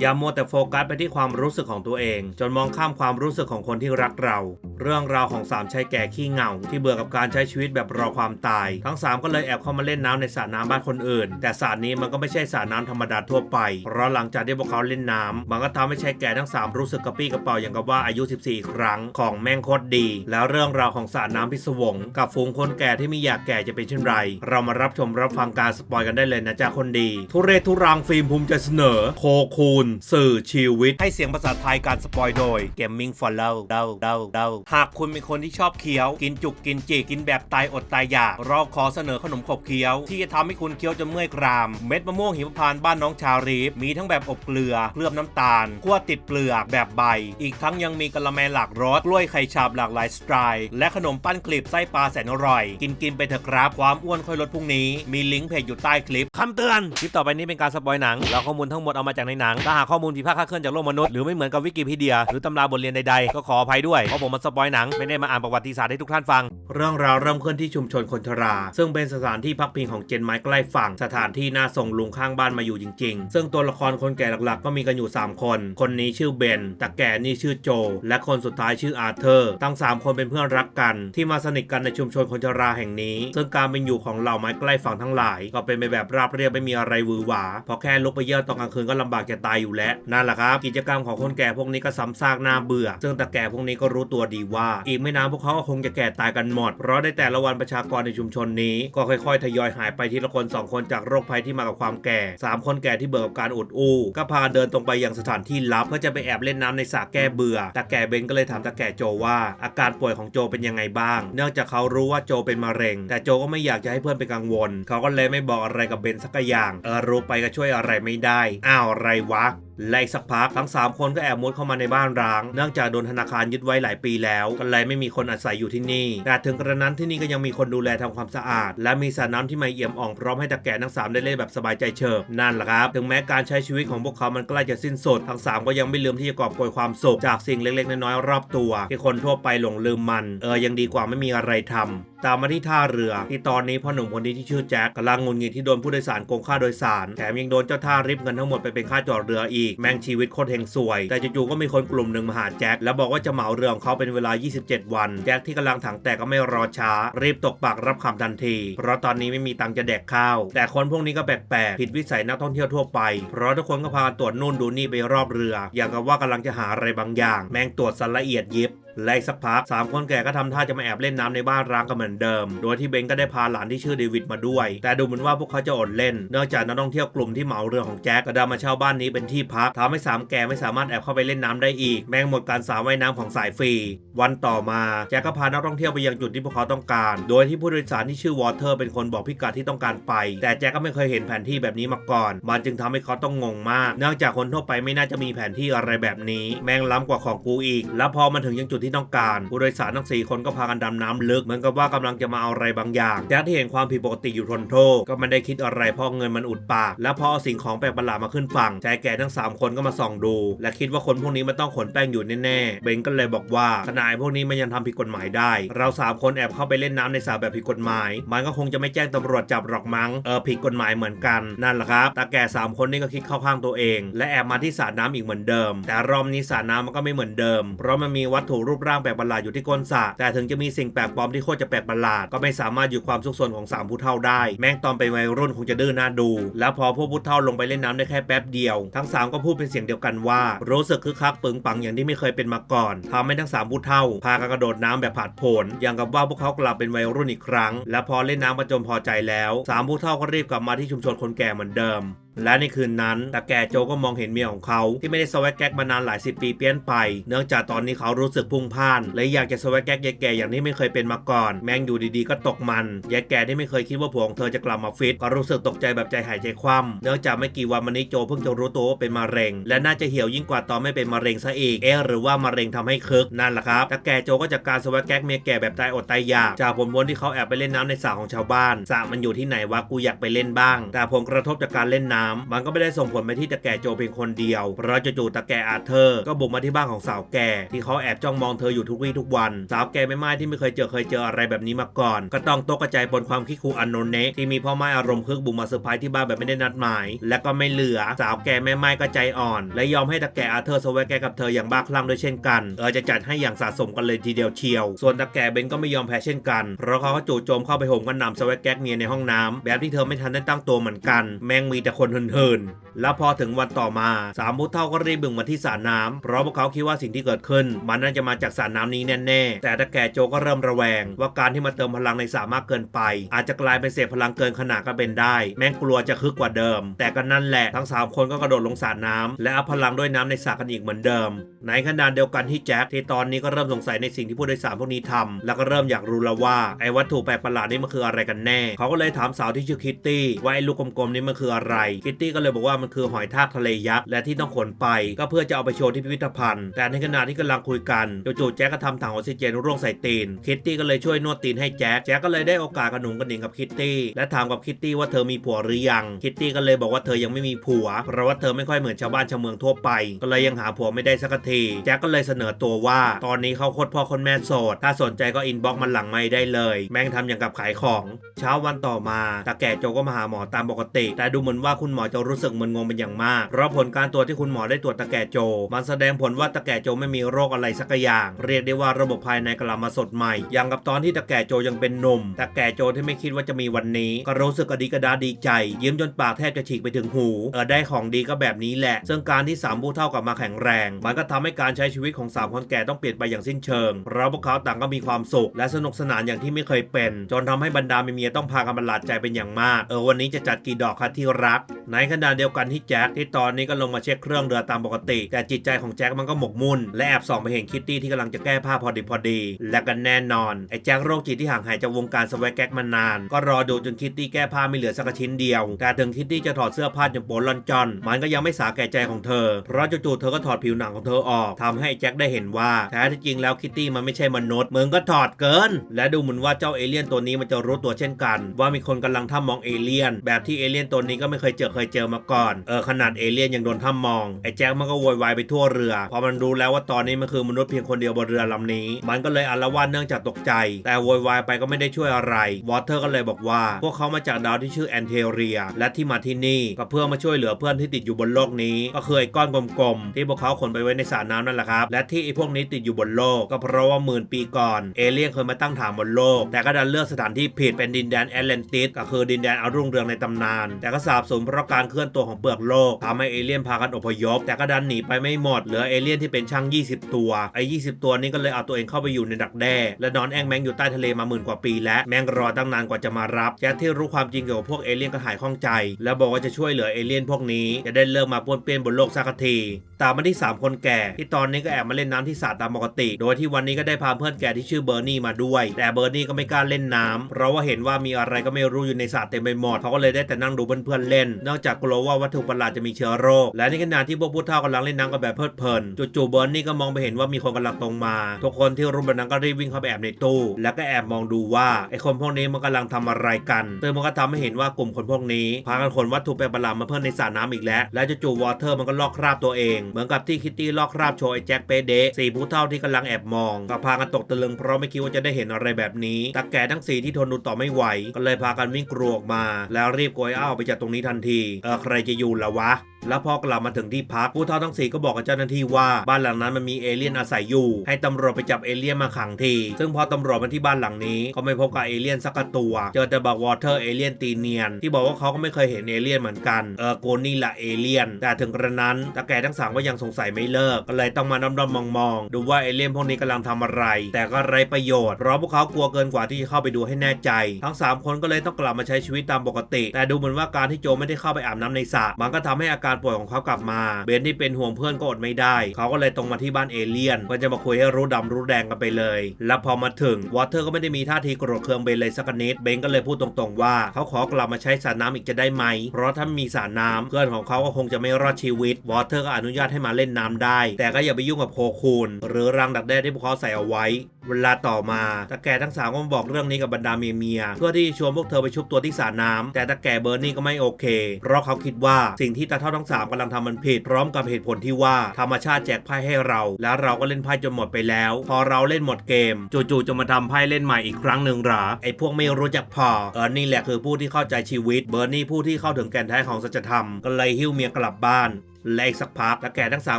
อย่ามัวแต่โฟกัสไปที่ความรู้สึกของตัวเอง จนมองข้ามความรู้สึกของคนที่รักเรา เรื่องราวของสามชายแก่ขี้เหงา ที่เบื่อกับการใช้ชีวิตแบบรอความตาย ทั้งสามก็เลยแอบเข้ามาเล่นน้ำในสระน้ำบ้านคนอื่น แต่สระนี้มันก็ไม่ใช่สระน้ำธรรมดาทั่วไป เพราะหลังจากที่พวกเขาเล่นน้ำมันก็ทำให้ชายแก่ทั้งสามรู้สึกกระปี้กระเป๋าอย่างกับว่าอายุ 14 ครั้งของแม่งโคตรดี แล้วเรื่องราวของสระน้ำพิศวง กับฝูงคนแก่ที่ม่อยากแก่จะเป็นเช่นไร เรามารับชมรับฟังการสปอยกันได้เลยนะจ๊ะคนดี ทุเรศทุรังฟิล์มภูมิใจเสนอ โคคูณสื่อชีวิต ให้เสียงภาษาไทยการสปอยโดย Gaming for l o v เดาเดาเดาหากคุณเป็นคนที่ชอบเคี้ยว กินจุกกินจีกินแบบตายอดตายอยาก เราขอเสนอขนมขบเคี้ยว ที่จะทำให้คุณเคี้ยวจนเมื่อยกราม เม็ดมะม่วงหิมพานต์บ้านน้องชารีฟมีทั้งแบบอบเกลือเคลือบน้ำตาลคั่วติดเปลือกแบบใบ อีกทั้งยังมีกะละแมหลากรสกล้วยไข่ฉาบหลากหลายสไตล์และขนมปั้นกลีบไส้ปลาแสนอร่อย กินกินไปเถอะครับความอ้วนค่อยลดพรุ่งนี้ มีลิงก์เพจอยู่ใต้คลิปคำเตือนคลิปต่อไปนี้เป็นการสปอยหนังแล้วข้อมูลทั้งหมดเอามาจากในหนังถ้าหากข้อมูลผิดพลาดคลาดเคลื่อนจากโลกมนุษย์หรือไม่เหมือนกับวิกิพีเดีย หรือตำราบทเรียนใดๆ ก็ขออภัยด้วย เพราะผมมาสปอยหนัง ไม่ได้มาอ่านประวัติศาสตร์ให้ทุกท่านฟัง เรื่องราวเริ่มขึ้นที่ชุมชนคนชรา ซึ่งเป็นสถานที่พักพิงของเจนไม้ใกล้ฝั่ง สถานที่น่าส่งลุงข้างบ้านมาอยู่จริง ๆ ซึ่งตัวละครคนแก่หลักๆ ก็มีกันอยู่ 3 คน คนนี้ชื่อเบนแต่แก่นี่ชื่อโจ และคนสุดท้ายชื่ออาร์เธอร์ ทั้ง 3 คนเป็นเพื่อนรักกัน ที่มาสนิทกันในชุมชนคนชราแห่งนี้ ซึ่งการเป็นอยู่ของเหล่าไม้ใกล้ฝั่งทั้งหลาย ก็เป็นไปแบบราบเรียบไม่มีอะไรวือหวาเพราะแค่ลุกไปเยี่ยวตอนกลางคืนก็ลำบากจะตายอยู่แล้วนั่นแหละครับ กิจกรรมของคนแก่พวกนี้ก็ซ้ำซากน่าเบื่อ ซึ่งตาแก่พวกนี้ก็รู้ตัวดีว่า อีกไม่นานพวกเขาก็คงจะแก่ตายกันหมด เพราะในแต่ละวันประชากรในชุมชนนี้ ก็ค่อยๆ ทยอยหายไปทีละคนสองคนจากโรคภัยที่มากับความแก่สามคนแก่ที่เบื่อกับการอดอู้ก็พาเดินตรงไปยังสถานที่ลับเพื่อจะไปแอบเล่นน้ำในสระแก้เบื่อตาแก่เบนก็เลยถามตาแก่โจว่า อาการป่วยของโจเป็นยังไงบ้าง เนื่องจากเขารู้ว่าโจเป็นมะเร็ง แต่โจก็ไม่อยากจะให้เพื่อนไปกังวล เขาก็เลยไม่บอกอะไรกับเบนสักอย่างเออรู้ไปก็ช่วยอะไรไม่ได้อ้าวอะไรวะ Пока! และสักพักทั้ง 3 คนก็แอบมุดเข้ามาในบ้านร้าง เนื่องจากโดนธนาคารยึดไว้หลายปีแล้วก็เลยไม่มีคนอาศัยอยู่ที่นี่ แต่ถึงกระนั้นที่นี่ก็ยังมีคนดูแลทำความสะอาด และมีสระน้ำที่ไม่เอี่ยมอ่องพร้อมให้ตะแก่ทั้ง 3 ได้เล่นแบบสบายใจเฉิบนั่นแหละครับ ถึงแม้การใช้ชีวิตของพวกเขามันใกล้จะสิ้นสุดทั้ง 3 ก็ยังไม่ลืมที่จะกอบโกยความสุขจากสิ่งเล็กๆน้อยๆรอบตัว ที่คนทั่วไปหลงลืมมันเออยังดีกว่าไม่มีอะไรทำตามมาที่ท่าเรือ ที่ตอนนี้พ่อหนุ่มคนนี้ที่ชื่อแจ็คกำลังงุนงิดที่โดนผู้โดยสารโกงค่าโดยสารแถมยังโดนเจ้าท่าริบเงินทั้งหมดไปเป็นค่าจอดเรืออีก แม่งชีวิตโคตรเฮงซวย แต่จู่ๆก็มีคนกลุ่มหนึ่งมาหาแจ็คแล้วบอกว่าจะเหมาเรือของเขาเป็นเวลา 27 วัน แจ็คที่กำลังถังแตกก็ไม่รอช้า รีบตกปากรับคำทันที เพราะตอนนี้ไม่มีตังค์จะแดกข้าว แต่คนพวกนี้ก็แปลกๆผิดวิสัยนักท่องเที่ยวทั่วไป เพราะทุกคนก็พาตรวจนู่นดูนี่ไปรอบเรือ อย่างกับว่ากำลังจะหาอะไรบางอย่าง แม่งตรวจสารละเอียดยิบและอีกสักพักสามคนแก่ก็ทำท่าจะมาแอบเล่นน้ำในบ้านร้างกันเหมือนเดิม โดยที่เบนก็ได้พาหลานที่ชื่อเดวิดมาด้วย แต่ดูเหมือนว่าพวกเขาจะอดเล่น เนื่องจากนักท่องเที่ยวกลุ่มที่เหมาเรือของแจ็คก็ได้มาเช่าบ้านนี้เป็นที่พักทำให้สามแก่ไม่สามารถแอบเข้าไปเล่นน้ำได้อีก แม่งหมดการสาวว่ายน้ำของสายฟรี วันต่อมาแจ็คก็พานักท่องเที่ยวไปยังจุดที่พวกเขาต้องการ โดยที่ผู้โดยสารที่ชื่อวอเตอร์เป็นคนบอกพิกัดที่ต้องการไป แต่แจ็คก็ไม่เคยเห็นแผนที่แบบนี้มาก่อน มันจึงทำให้เขาต้องงงมาก เนื่องจากคนทั่วไปไม่น่าจะมีแผนที่อะไรแบบนี้ แม่งล้ำกว่าของกูอีก แล้วพอมาถึงยังจุดที่ต้องการ ผู้โดยสารทั้งสี่คนก็พากันดำน้ำลึกเหมือนกับว่ากำลังจะมาเอาอะไรบางอย่างแจ็คที่เห็นความผิดปกติอยู่ทนโทษก็ไม่ได้คิดอะไรเพราะเงินมันอุดปาก และพอเอาสิ่งของแปลกประหลาดมาขึ้นฝั่งชายแก่ทั้งสามคนก็มาส่องดู และคิดว่าคนพวกนี้มันต้องขนแป้งอยู่แน่ๆเบนก็เลยบอกว่าขณะไอ้พวกนี้มันยังทำผิดกฎหมายได้ เราสามคนแอบเข้าไปเล่นน้ำในสระแบบผิดกฎหมาย มันก็คงจะไม่แจ้งตำรวจจับหรอกมั้งเออผิดกฎหมายเหมือนกันนั่นแหละครับตาแก่สามคนนี่ก็คิดเข้าข้างตัวเอง และแอบมาที่สระน้ำอีกเหมือนเดิม แต่รอบนี้สระน้ำมันก็ไม่เหมือนเดิม เพราะมันมีวัตถุรููปร่างแปลกประหลาดอยู่ที่ก้นสระแต่ถึงจะมีสิ่งแปลกปลอมที่โคตรจะแปลกประหลาด ก็ไม่สามารถหยุดความซุกซนของสามผู้เฒ่าได้ แม่งตอนเป็นวัยรุ่นคงจะดื้อหน้าดู แล้วพอพวกผู้เฒ่าลงไปเล่นน้ำได้แค่แป๊บเดียว ทั้งสามก็พูดเป็นเสียงเดียวกันว่า รู้สึกคึกคักปึงปังอย่างที่ไม่เคยเป็นมาก่อนทำให้ทั้งสามผู้เฒ่า พากันกระโดดน้ำแบบผาดโผนอย่างกับว่าพวกเขากลับเป็นวัยรุ่นอีกครั้ง และพอเล่นน้ำมาจนพอใจแล้วสามผู้เฒ่าก็รีบกลับมาที่ชุมชนคนแก่เหมือนเดิมและในคืนนั้นตาแก่โจก็มองเห็นเมียของเขาที่ไม่ได้สวักแก๊กมานานหลายสิบปีเปลี่ยนไป เนื่องจากตอนนี้เขารู้สึกพุ่งพ่านและอยากจะสวักแก๊กยายแก่อย่างที่ไม่เคยเป็นมาก่อน แม่งอยู่ดีๆก็ตกมันยายแก่ที่ไม่เคยคิดว่าผัวของเธอจะกลับมาฟิตก็รู้สึกตกใจแบบใจหายใจคว่ำเนื่องจากไม่กี่วันมานี้โจเพิ่งจะรู้ตัวว่าเป็นมะเร็ง และน่าจะเหี่ยวยิ่งกว่าตอนไม่เป็นมะเร็งซะอีกเอ๊หรือว่ามะเร็งทำให้คึกนั่นแหละครับตาแก่โจก็จัดการสวักแก๊กเมียแก่แบบตายอดตายอยากจากผลวงที่เขาแอบไปเล่นน้ำในสระของชาวบ้านสระมันอยู่ที่ไหนวะกูอยากไปเล่นบ้าง แต่ผลกระทบจากการเล่นน้น้ำมันก็ไม่ได้ส่งผลไปที่ตะแก่โจเพียงคนเดียว เพราะจู่ๆตะแก่อาเธอร์ก็บุกมาที่บ้านของสาวแก่ ที่เขาแอบจ้องมองเธออยู่ทุกวี่ทุกวัน สาวแก่ไม่ไม้ที่ไม่เคยเจอเคยเจออะไรแบบนี้มาก่อน ก็ต้องตกกระจายบนความคิดคูอันโนเนะที่มีพ่อไม้อารมณ์คึกบุกมาเซอร์ไพรส์ที่บ้านแบบไม่ได้นัดหมาย และก็ไม่เหลือสาวแก่แม่ไม้ก็ใจอ่อน และยอมให้ตะแก่อาเธอร์สวแกกับเธออย่างบ้าคลั่งด้วยเช่นกันเออจะจัดให้อย่างสะสมกันเลยทีเดียวเชียว ส่วนตะแก่เบนก็ไม่ยอมแพ้เช่นกัน เพราะเขาก็จู่โจมเข้าไปโหมกันนำสวแกกเมียในห้องน้ำแบบที่เธอไม่ทันได้ตั้งตัวเหมือนกัน แม่งมีแต่คนเฮินๆ แล้วพอถึงวันต่อมาสามผู้เฒ่าก็รีบบึงมาที่สระน้ำเพราะพวกเขาคิดว่าสิ่งที่เกิดขึ้น มันน่าจะมาจากสระน้ำนี้แน่ๆ แต่ตะแก่โจก็เริ่มระแวง ว่าการที่มาเติมพลังในสระมากเกินไป อาจจะกลายเป็นเศษพลังเกินขนาดก็เป็นได้ แม่งกลัวจะคึกกว่าเดิม แต่ก็นั่นแหละทั้งสามคนก็กระโดดลงสระน้ำและเอาพลังด้วยน้ำในสระกันอีกเหมือนเดิม ในขณะเดียวกันที่แจ็คที่ตอนนี้ก็เริ่มสงสัยในสิ่งที่ผู้โดยสารพวกนี้ทำแล้วก็เริ่มอยากรู้แล้วว่าไอ้วัตถุแปลกประหลาดนี่มันคืออะไรกันแน่ เขาก็เลยถามสาวที่ชื่อคิตตี้ว่าไอ้ลูกกลมๆนี่มันคืออะไรคิตตี้ก็เลยบอกว่ามันคือหอยทากทะเลยักษ์และที่ต้องขนไป ก็เพื่อจะเอาไปโชว์ที่พิพิธภัณฑ์ แต่ในขณะที่กำลังคุยกันจู่ๆแจ็คก็ทำถังออกซิเจนร่วงใส่ตีน คิตตี้ก็เลยช่วยนวดตีนให้แจ็คแจ็คก็เลยได้โอกาสกระหนุงกระหนิงกับคิตตี้และถามกับคิตตี้ว่าเธอมีผัวหรือยังคิตตี้ก็เลยบอกว่าเธอยังไม่มีผัว เพราะว่าเธอไม่ค่อยเหมือนชาวบ้านชาวเมืองทั่วไป ก็เลยยังหาผัวไม่ได้สักทีแจ็คก็เลยเสนอตัวว่า ตอนนี้เขาโคตรพ่อคนแม่โสด ถ้าสนใจก็อินบ็อกซ์มันหลังไม่ได้เลย แม่งทำอย่างกับขายของ เช้าวันต่อมาตาแก่โจก็มาหาหมอตามปกติ แต่ดูเหมือนว่าคุณหมอจะรู้สึกมึนงงเป็นอย่างมากเพราะผลการตรวจที่คุณหมอได้ตรวจตาแก่โจ มันแสดงผลว่าตาแก่โจไม่มีโรคอะไรสักอย่าง เรียกได้ว่าระบบภายในกลับมาสดใหม่ อย่างกับตอนที่ตาแก่โจยังเป็นหนุ่มตาแก่โจที่ไม่คิดว่าจะมีวันนี้ ก็รู้สึกกระดีกระดาดีใจ ยิ้มจนปากแทบจะฉีกไปถึงหูเออได้ของดีก็แบบนี้แหละ ซึ่งการที่สามผู้เท่ากลับมาแข็งแรง มันก็ทำให้การใช้ชีวิตของสามคนแก่ต้องเปลี่ยนไปอย่างสิ้นเชิงเพราะพวกเขาต่างก็มีความสุข และสนุกสนานอย่างที่ไม่เคยเป็น จนทำให้บรรดาเมียต้องพากันประหลาดใจเป็นอย่างมาก เออวันนี้จะจัดกี่ดอกคะที่รักในขณะเดียวกันที่แจ็คที่ตอนนี้ก็ลงมาเช็คเครื่องเรือตามปกติ แต่จิตใจของแจ็คมันก็หมกมุ่น และแอบส่องไปเห็นคิตตี้ที่กำลังจะแก้ผ้าพอดีพอดี และกันแน่นอนไอ้แจ็คโรคจิตที่ห่างหายจากวงการสแวกแก๊กมานาน ก็รอดูจนคิตตี้แก้ผ้าไม่เหลือสักชิ้นเดียว แต่ถึงคิตตี้จะถอดเสื้อผ้าจนโปนลอนจอน มันก็ยังไม่สาแก่ใจของเธอ เพราะจู่ๆเธอก็ถอดผิวหนังของเธอออกทำให้แจ็คได้เห็นว่าแท้ที่จริงแล้วคิตตี้มันไม่ใช่มนุษย์มึงก็ถอดเกิน และดูเหมือนว่าเจ้าเอเลี่ยนตัวนี้มันจะรู้ตัวเช่นกัน ว่ามีคนกำลังทำมองเอเลี่ยน แบบที่เอเลี่ยนตัวนี้ก็ไม่เคยเจอเคยเจอมาก่อน เออขนาดเอเลี่ยนยังโดนทำมอง ไอ้แจ็คมันก็โวยวายไปทั่วเรือ พอมันรู้แล้วว่าตอนนี้มันคือมนุษย์เพียงคนเดียวบนเรือลำนี้ มันก็เลยอาละวาดเนื่องจากตกใจ แต่โวยวายไปก็ไม่ได้ช่วยอะไร วอเตอร์ก็เลยบอกว่า พวกเขามาจากดาวที่ชื่อแอนเทเรีย และที่มาที่นี่ก็เพื่อมาช่วยเหลือเพื่อนที่ติดอยู่บนโลกนี้ ก็คือไอ้ก้อนกลมๆที่พวกเขาขนไปไว้ในสระน้ำนั่นแหละครับ และที่ไอ้พวกนี้ติดอยู่บนโลก ก็เพราะว่าหมื่นปีก่อนเอเลี่ยนเคยมาตั้งฐานบนโลก แต่ก็ดันเลือกสถานที่ผิดเป็นดินแดนแอตแลนติสก็คือดินแดนอารุ่งเรืองในตำนาน แต่ก็สาบสูญเพราะการเคลื่อนตัวของเปลือกโลกทำให้เอเลี่ยนพากันอพยพ แต่ก็ดันหนีไปไม่หมด เหลือเอเลี่ยนที่เป็นช่าง 20 ตัว ไอ้20 ตัวนี้ก็เลยเอาตัวเองเข้าไปอยู่ในดักแด้ และนอนแองแมงอยู่ใต้ทะเลมาหมื่นกว่าปีแล้ว แมงรอตั้งนานกว่าจะมารับ แจ็คที่รู้ความจริงเกี่ยวกับพวกเอเลี่ยนก็หายข้องใจ แล้วบอกว่าจะช่วยเหลือเอเลี่ยนพวกนี้ จะได้เลิกมาป้วนเปี้ยนบนโลกสักที ตามมาที่ 3 คนแก่ ที่ตอนนี้ก็แอบมาเล่นน้ำที่สระตามปกติ โดยที่วันนี้ก็ได้พาเพื่อนแก่ที่ชื่อเบอร์นี่มาด้วย แต่เบอร์นี่ก็ไม่กล้าเล่นน้ำเพราะว่าเห็นว่ามีอะไรก็ไม่รู้อยู่ในสระเต็มไปหมดเขาก็เลยได้แต่นั่งดูเพื่อนๆเล่นนอกจากกลัวว่าวัตถุประหลาดจะมีเชื้อโรค และในขณะที่พวกผู้เฒ่ากำลังเล่นน้ำกันแบบเพลิดเพลินจู่ๆเบอร์นี่ก็มองไปเห็นว่ามีคนกำลังตรงมา ทุกคนที่รู้แบบนั้นก็รีบวิ่งเข้าไปแอบในตู้ แล้วก็แอบมองดูว่าไอ้คนพวกนี้มันกำลังทำอะไรกันซึ่งมันก็ทำให้เห็นว่ากลุ่มคนพวกนี้พากันขนวัตถุแปลกประหลาดมาเพิ่มในสระน้ำอีกแล้ว และจู่ๆวอเตอร์มันก็ลอกคราบตัวเอง เหมือนกับที่คิตตี้ลอกคราบโชว์ไอ้แจ็คเปเดสี่ผู้เฒ่าที่กำลังแอบมองก็พากันตกตะลึงเพราะไม่คิดว่าจะได้เห็นอะไรแบบนี้ตาแก่ทั้งสี่ที่ทนดูต่อไม่ไหว ก็เลยพากันวิ่งกรูออกมา แล้วรีบโกยอ้าวไปจากตรงนี้ทันทีใครจะอยู่ละวะ แล้วพอกลับมาถึงที่พักผู้เฒ่าทั้งสี่ก็บอกกับเจ้าหน้าที่ว่าบ้านหลังนั้นมันมีเอเลี่ยนอาศัยอยู่ ให้ตำรวจไปจับเอเลี่ยนมาขังที ซึ่งพอตำรวจมาที่บ้านหลังนี้ก็ไม่พบกับเอเลี่ยนสักตัว เจอแต่บักวอเตอร์เอเลี่ยนตีเนียน ที่บอกว่าเขาก็ไม่เคยเห็นเอเลี่ยนเหมือนกัน เออโกนี่แหละเอเลี่ยน แต่ถึงกระนั้นตาแก่ทั้งสามก็ยังสงสัยไม่เลิก ก็เลยต้องมาดอมๆมองๆดูว่าเอเลี่ยนพวกนี้กำลังทำอะไร แต่ก็ไร้ประโยชน์เพราะพวกเขากลัวเกินกว่าที่จะเข้าไปดูให้แน่ใจ ทั้งสามคนก็เลยต้องกลับมาใช้ชีวิตตามปกติ แต่ดูเหมือนว่าการที่โจไม่ได้เข้าไปอาบน้ำในสระมันก็ทำให้อาการการป่วยของเขากลับมา เบนที่เป็นห่วงเพื่อนก็อดไม่ได้ เขาก็เลยตรงมาที่บ้านเอเลี่ยนเพื่อจะมาคุยให้รู้ดำรู้แดงกันไปเลย แล้วพอมาถึงวอเตอร์ก็ไม่ได้มีท่าทีโกรธเคืองเบนเลยสักนิด เบนก็เลยพูดตรงๆว่า เขาขอกลับมาใช้สระน้ำอีกจะได้ไหม เพราะถ้ามีสระน้ำเพื่อนของเขาก็คงจะไม่รอดชีวิต วอเตอร์ก็อนุญาตให้มาเล่นน้ำได้ แต่ก็อย่าไปยุ่งกับโคคูนหรือรังดักแด้ที่พวกเขาใส่เอาไว้เวลาต่อมาตาแก่ทั้งสามก็มาบอกเรื่องนี้กับบรรดาเมียเมียเพื่อที่ชวนพวกเธอไปชุบตัวที่สระน้ำแต่ตาแก่เบอร์นี่ก็ไม่โอเค เพราะเขาคิดว่าสิ่งที่ตาเท่าทั้งสามกำลังทำมันผิด พร้อมกับเหตุผลที่ว่าธรรมชาติแจกไพ่ให้เรา แล้วเราก็เล่นไพ่จนหมดไปแล้ว พอเราเล่นหมดเกม จู่ๆจะมาทำไพ่เล่นใหม่อีกครั้งหนึ่งหรอไอ้พวกไม่รู้จักพอเออนี่แหละคือผู้ที่เข้าใจชีวิตเบอร์นี่ผู้ที่เข้าถึงแก่นแท้ของสัจธรรมก็เลยหิ้วเมียกลับบ้าน และอีกสักพักตาแก่ทั้งสาม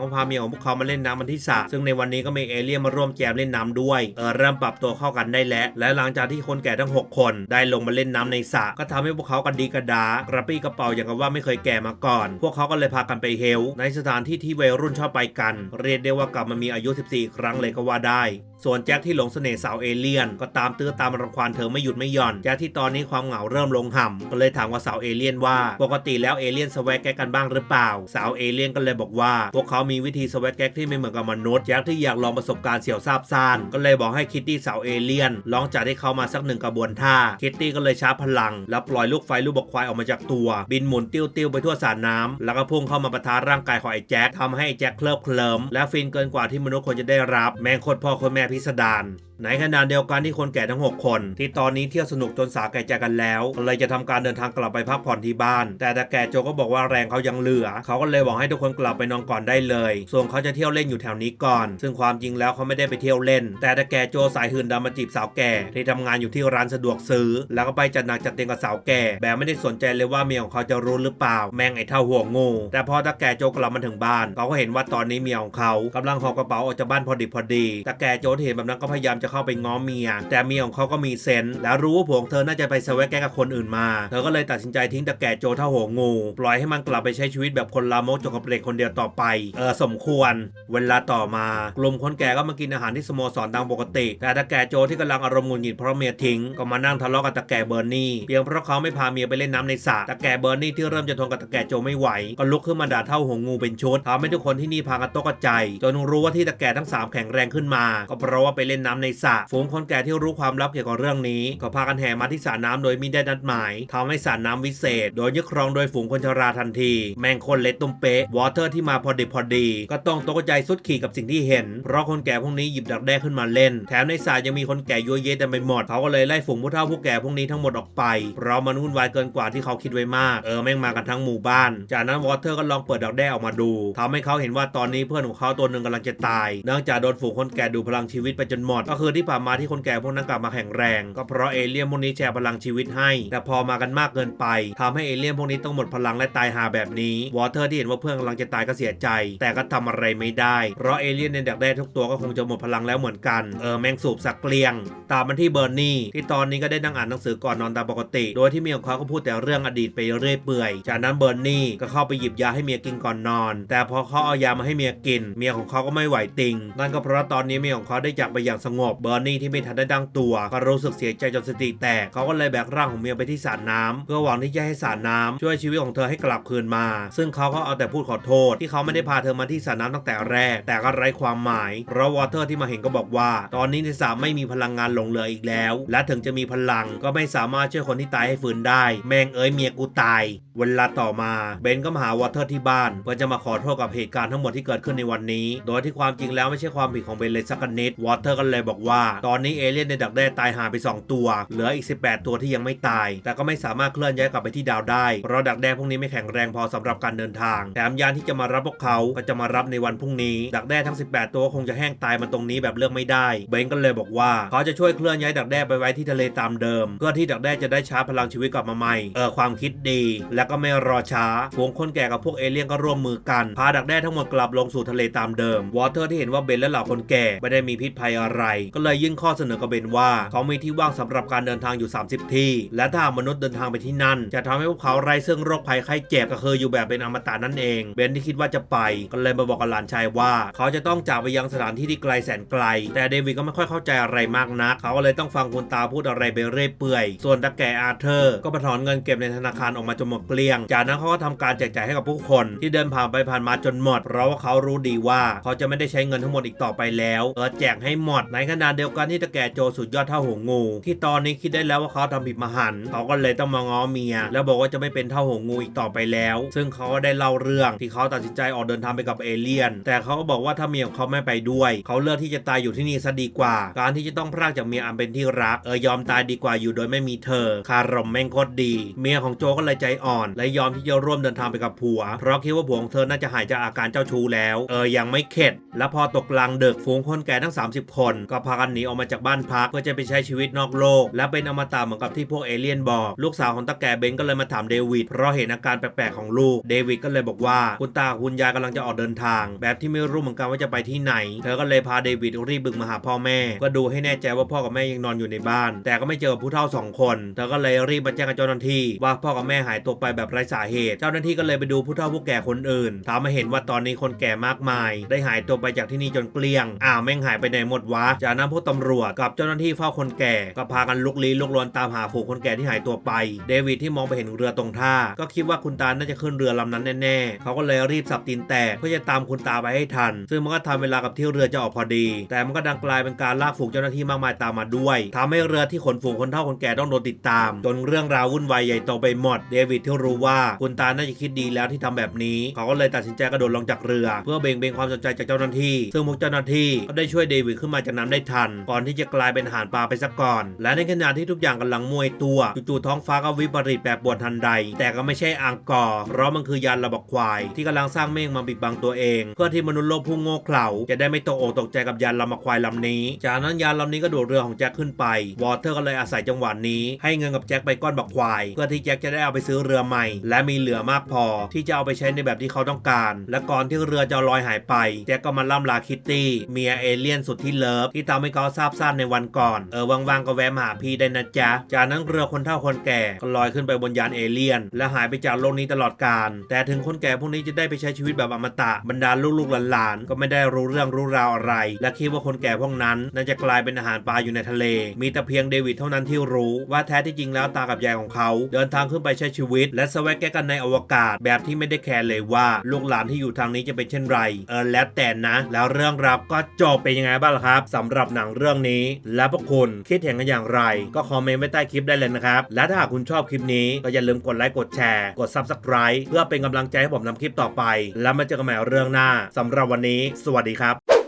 ก็พาเมียของพวกเขามาเล่นน้ำมันที่สระซึ่งในวันนี้ก็มีเอเลี่ยนมาร่วมแจมเล่นน้ำด้วยเออเริ่มปรับตัวเข้ากันได้แล้ว และหลังจากที่คนแก่ทั้ง 6 คนได้ลงมาเล่นน้ำในสระก็ทำให้พวกเขากันดีกระดากระปี้กระเป๋าอย่างกับว่าไม่เคยแก่มาก่อน พวกเขาก็เลยพากันไปเฮลในสถานที่ที่วัยรุ่นชอบไปกัน เรียกได้ว่ากลับมามีอายุ 14 ครั้งเลยก็ว่าได้ ส่วนแจ็คที่หลงเสน่ห์สาวเอเลี่ยน ก็ตามตื้อตามรังควานเธอไม่หยุดไม่หย่อน แจ็คที่ตอนนี้ความเหงาเริ่มลงห่ำก็เลยถามว่าสาวเอเลี่ยนว่า ปกติแล้วเอเลี่ยนสวกแกกกันบ้างหรือเปล่า สาวเอเลี่ยนก็เลยบอกว่า พวกเขามีวิธีสวกแกกที่ไม่เหมือนกับมนุษย์ แจ็คที่อยากลองประสบการณ์เสี่ยวซาบซ่านก็เลยบอกให้คิตตี้สาวเอเลี่ยนลองจัดให้เขามาสักหนึ่งกระบวนท่า คิตตี้ก็เลยชาร์จพลัง แล้วปล่อยลูกไฟลูกบกควายออกมาจากตัว บินหมุนติ้วติ้วๆไปทั่วสระน้ำแล้วก็พุ่งเข้ามาปะทะร่างกายของไอ้แจ็คทำให้ไอ้แจ็คเคลิบเคลิ้มและฟินเกินกว่าที่มนุษย์ควรจะได้รับแมงโคตรพ่อคตรแม่พิสดาร ในขณะเดียวกันที่คนแก่ทั้ง 6 คน ที่ตอนนี้เที่ยวสนุกจนสาแก่ใจกันแล้ว เลยจะทำการเดินทางกลับไปพักผ่อนที่บ้าน แต่ตาแก่โจก็บอกว่าแรงเขายังเหลือ เขาก็เลยบอกให้ทุกคนกลับไปนอนก่อนได้เลย ส่วนเขาจะเที่ยวเล่นอยู่แถวนี้ก่อน ซึ่งความจริงแล้วเขาไม่ได้ไปเที่ยวเล่น แต่ตาแก่โจสายหื่นดำมาจีบสาวแก่ ที่ทำงานอยู่ที่ร้านสะดวกซื้อ แล้วก็ไปจัดหนักจัดเต็มกับสาวแก่ แบบไม่ได้สนใจเลยว่าเมียของเขาจะรู้หรือเปล่า แม่งไอ้เท่าหัวงู แต่พอตาแก่โจกลับมาถึงบ้าน เขาก็เห็นว่าตอนนี้เมียของเขากำลังหอบกระเป๋าออกจากบ้านพอดีพอดีตาแก่โจเห็นแบบนั้นก็พยายามจะเข้าไปง้อเมีย แต่เมียของเขาก็มีเซนแล้วรู้ว่าผัวของเธอน่าจะไปสวกแกกกับคนอื่นมาเธอก็เลยตัดสินใจทิ้งตาแก่โจเท่าหัวงู ปล่อยให้มันกลับไปใช้ชีวิตแบบคนลามกจกกับเด็กคนเดียวต่อไป เออสมควร เวลาต่อมากลุ่มคนแก่ก็มากินอาหารที่สโมสรตามปกติ แต่ตาแก่โจที่กำลังอารมณ์หงุดหงิดเพราะเมียทิ้งก็มานั่งทะเลาะกับตาแก่เบอร์นี่เพียงเพราะเขาไม่พาเมียไปเล่นน้ำในสระตาแก่เบอร์นี่ที่เริ่มจะทนกับตาแก่โจไม่ไหว ก็ลุกขึ้นมาด่าเท่าหัวงูเป็นชุดทำให้ทุกคนที่นี่พากันตกใจจนรู้ว่าที่ตาแก่ทั้งสามแข็งแรงขึ้นมา ก็เพราะว่าไปเล่นน้ำในสระฝูงคนแก่ที่รู้ความลับเกี่ยวกับเรื่องนี้ ก็พากันแห่มาที่สระน้ำโดยมิได้นัดหมายทำให้สระน้ำวิเศษ โดยยึดครองโดยฝูงคนชราทันที แมงคนเล็ดตุ้มเป๊ะวอเตอร์ที่มาพอดีพอดี ก็ต้องตกใจสุดขีดกับสิ่งที่เห็น เพราะคนแก่พวกนี้หยิบดักแด้ขึ้นมาเล่น แถมในสระยังมีคนแก่ยั่วเย้เต็มไปหมดเขาก็เลยไล่ฝูงผู้เฒ่าผู้แก่พวกนี้ทั้งหมดออกไป เพราะมันวุ่นวายเกินกว่าที่เขาคิดไว้มาก เออแม่งมากันทั้งหมู่บ้าน จากนั้นวอเตอร์ก็ลองเปิดดักแด้ออกมาดูทำให้เขาเห็นว่าตอนนี้เพื่อนของเขาตัวหนึ่งกำลังจะตาย เนื่องจากโดนฝูงคนแก่ดูพลังชีวิตไปจนหมดก็คือที่ผ่านมาที่คนแก่พวกนั้นกลับมาแข็งแรง ก็เพราะเอเลี่ยนพวกนี้แชร์พลังชีวิตให้ แต่พอมากันมากเกินไปทำให้เอเลี่ยนพวกนี้ต้องหมดพลังและตายหาแบบนี้ วอเตอร์ที่เห็นว่าเพื่อนกำลังจะตายก็เสียใจ แต่ก็ทำอะไรไม่ได้ เพราะเอเลี่ยนในดักแด้ทุกตัวก็คงจะหมดพลังแล้วเหมือนกัน เออแมงสูบสักเกลียง ตามมันที่เบอร์นี่ที่ตอนนี้ก็ได้นั่งอ่านหนังสือก่อนนอนตามปกติ โดยที่เมียของเขาก็พูดแต่เรื่องอดีตไปเรื่อยเปื่อย จากนั้นเบอร์นี่ก็เข้าไปหยิบยาให้เมียกินก่อนนอน แต่พอเขาเอายามาให้เมียกิน เมียของเขาก็ไม่ไหวติง นั่นก็เพราะตอนนี้เมียของเขาได้จากไปอย่างสงบเบอร์นี่ที่ไม่ทันได้ดังตัว ก็รู้สึกเสียใจจนสติแตกเขาก็เลยแบกร่างของเมียไปที่สระน้ำเพื่อหวังที่จะให้สระน้ำช่วยชีวิตของเธอให้กลับคืนมา ซึ่งเขาก็เอาแต่พูดขอโทษ ที่เขาไม่ได้พาเธอมาที่สระน้ำตั้งแต่แรก แต่ก็ไร้ความหมายเพราะวอเตอร์ที่มาเห็นก็บอกว่า ตอนนี้ในสระไม่มีพลังงานหลงเหลืออีกแล้ว และถึงจะมีพลังก็ไม่สามารถช่วยคนที่ตายให้ฟื้นได้ แม่งเอ้ยเมียกูตายเวลาต่อมาเบนก็มาหาวอเตอร์ที่บ้านเพื่อจะมาขอโทษกับเหตุการณ์ทั้งหมดที่เกิดขึ้นในวันนี้ โดยที่ความจริงแล้วไม่ใช่ความผิดของเบนเลยสักนิดวอเตอร์ก็เลยบอกว่าตอนนี้เอเลี่ยนในดักแด้ตายหาไป 2 ตัว เหลืออีก 18 ตัวที่ยังไม่ตาย แต่ก็ไม่สามารถเคลื่อนย้ายกลับไปที่ดาวได้ เพราะดักแด้พวกนี้ไม่แข็งแรงพอสำหรับการเดินทาง แถมยานที่จะมารับพวกเขาก็จะมารับในวันพรุ่งนี้ ดักแด้ทั้ง 18 ตัวคงจะแห้งตายมันตรงนี้แบบเลือกไม่ได้ เบนก็เลยบอกว่าเขาจะช่วยเคลื่อนย้ายดักแด้ไปไว้ที่ทะเลตามเดิม เพื่อที่ดักแด้จะได้ชาร์จพลังชีวิตกลับมาใหม่ เออความคิดดี และก็ไม่รอช้าฝูงคนแก่กับพวกเอเลี่ยนก็ร่วมมือกัน พาดักแด้ทั้งหมดกลับลงสู่ทะเลตามเดิม วอเตอร์ที่เห็นว่าเบนและเหล่าคนแก่ไม่ได้มีพิษภัยอะไรก็เลยยื่นข้อเสนอกับเบนว่า เขามีที่ว่างสำหรับการเดินทางอยู่ 30 ที่ และถ้ามนุษย์เดินทางไปที่นั่น จะทำให้พวกเขาไร้ซึ่งโรคภัยไข้เจ็บก็คืออยู่แบบเป็นอมตะนั่นเอง เบนที่คิดว่าจะไปก็เลยมาบอกกับหลานชายว่า เขาจะต้องจากไปยังสถานที่ที่ไกลแสนไกล แต่เดวิดก็ไม่ค่อยเข้าใจอะไรมากนัก เขาก็เลยต้องฟังคุณตาพูดอะไรไปเรื่อยเปื่อย ส่วนตาแก่อาเธอร์ก็มาถอนเงินเก็บในธนาคารออกมาจนหมดเกลี้ยง จากนั้นเขาก็ทำการแจกจ่ายให้กับผู้คน ที่เดินผ่านไปผ่านมาจนหมด เพราะว่าเขารู้ดีว่า เขาจะไม่ได้ใช้เงินทั้งหมดอีกต่อไปแล้วเออแจกให้หมดในขณะเดียวกันที่ตะแก่โจสุดยอดเท่าหัวงู ที่ตอนนี้คิดได้แล้วว่าเขาทำผิดมหันเขาก็เลยต้องมาง้อเมีย แล้วบอกว่าจะไม่เป็นเท่าหัวงูอีกต่อไปแล้ว ซึ่งเขาก็ได้เล่าเรื่องที่เขาตัดสินใจออกเดินทางไปกับเอเลี่ยน แต่เขาก็บอกว่าถ้าเมียของเขาไม่ไปด้วย เขาเลือกที่จะตายอยู่ที่นี่ซะดีกว่า การที่จะต้องพรากจากเมียอันเป็นที่รักเออยอมตายดีกว่าอยู่โดยไม่มีเธอ คารมแม่งโคตรดี เมียของโจก็เลยใจอ่อน และยอมที่จะร่วมเดินทางไปกับผัว เพราะคิดว่าผัวของเธอน่าจะหายจากอาการเจ้าชู้แล้ว เออยังไม่เข็ด และพอตกกลางเดึกฝูงคนแก่ทั้ง 30 คนก็พากันหนีออกมาจากบ้านพักเพื่อจะไปใช้ชีวิตนอกโลก และเป็นอมตะเหมือนกับที่พวกเอเลี่ยนบอก ลูกสาวของตาแก่เบนก็เลยมาถามเดวิดเพราะเห็นอาการแปลกๆของลูกเดวิดก็เลยบอกว่า คุณตาคุณยายกำลังจะออกเดินทาง แบบที่ไม่รู้เหมือนกันว่าจะไปที่ไหน เธอก็เลยพาเดวิดรีบบึกมาหาพ่อแม่เพื่อดูให้แน่ใจว่าพ่อกับแม่ยังนอนอยู่ในบ้าน แต่ก็ไม่เจอผู้เฒ่าสองคนเธอก็เลยรีบมาแจ้งกับเจ้าหน้าที่ ว่าพ่อกับแม่หายตัวไปแบบไร้สาเหตุ เจ้าหน้าที่ก็เลยไปดูผู้เฒ่าผู้แก่คนอื่นถามมาเห็นว่าตอนนี้คนแก่มากมาย ได้หายตัวไปจากที่นี่จนเกลี้ยงอ้าวแม่งหายไปไหนหมดวะจากนั้นพวกตำรวจกับเจ้าหน้าที่เฝ้าคนแก่ก็พากันลุกลี้ลุกลนตามหาฝูงคนแก่ที่หายตัวไป เดวิดที่มองไปเห็นเรือตรงท่า ก็คิดว่าคุณตาน่าจะขึ้นเรือลำนั้นแน่ๆ เขาก็เลยรีบสับตีนแตกเพื่อจะตามคุณตาไปให้ทัน ซึ่งมันก็ทำเวลากับที่เรือจะออกพอดี แต่มันก็ดังกลายเป็นการลากฝูงเจ้าหน้าที่มากมายตามมาด้วยทำให้เรือที่ขนฝูงคนเฒ่าคนแก่ต้องโดนติดตาม จนเรื่องราววุ่นวายใหญ่โตไปหมด เดวิดที่รู้ว่าคุณตาน่าจะคิดดีแล้วที่ทำแบบนี้ เขาก็เลยตัดสินใจกระโดดลงจากเรือ เพื่อเบ่งเบนความสนใจจากเจ้าหน้าที่ ซึ่งพวกเจ้าหน้าที่ก็ได้ช่วยเดวิดขึ้นมาจากน้ำได้ทัน ก่อนที่จะกลายเป็นหารปลาไปซะก่อน และในขณะที่ทุกอย่างกำลังมวยตัวจู่ๆท้องฟ้าก็วิปริตแปรปวนทันใด แต่ก็ไม่ใช่อังกอร์เพราะมันคือยานระบบควาย ที่กำลังสร้างเมฆมาปิดบังตัวเอง เพื่อที่มนุษย์โลกผู้โง่เขลาจะได้ไม่ตกอกตกใจกับยานลำควายลำนี้ จากนั้นยานลำนี้ก็โดดเรือของแจ็คขึ้นไป วอเตอร์ก็เลยอาศัยจังหวะนี้ ให้เงินกับแจ็คไปก้อนบักควาย เพื่อที่แจ็คจะได้เอาไปซื้อเรือใหม่ และมีเหลือมากพอ ที่จะเอาไปใช้ในแบบที่เขาต้องการ และก่อนที่เรือจะลอยหายไป แจ็คก็มาล่ำลาคิตตี้เมียเอเลี่ยนสุดที่เลิฟที่ทำให้เขาทราบซ่านในวันก่อน เออว่างๆก็แวะมาหาพี่ได้นะจ๊ะ จากนั้นเรือคนเฒ่าคนแก่ก็ลอยขึ้นไปบนยานเอเลี่ยน และหายไปจากโลกนี้ตลอดกาล แต่ถึงคนแก่พวกนี้จะได้ไปใช้ชีวิตแบบอมตะ บรรดาลูกๆหลานๆก็ไม่ได้รู้เรื่องรู้ราวอะไร และคิดว่าคนแก่พวกนั้นน่าจะกลายเป็นอาหารปลาอยู่ในทะเล มีแต่เพียงเดวิดเท่านั้นที่รู้ว่าแท้ที่จริงแล้วตากับยายของเขาเดินทางขึ้นไปใช้ชีวิต และสวกแก้กันในอวกาศ แบบที่ไม่ได้แคร์เลยว่าลูกหลานที่อยู่ทางนี้จะเป็นเช่นไร เออแล้วแต่นะ แล้วเรื่องราวก็จบเป็นยังไงบ้างล่ะครับสำหรับหนังเรื่องนี้ และพวกคุณคิดเห็นกันอย่างไร ก็คอมเมนต์ไว้ใต้คลิปได้เลยนะครับ และถ้าหากคุณชอบคลิปนี้ก็อย่าลืมกดไลค์กดแชร์ กด Subscribe เพื่อเป็นกำลังใจให้ผมทำคลิปต่อไป แล้วมาเจอกันใหม่เรื่องหน้าสำหรับวันนี้ สวัสดีครับ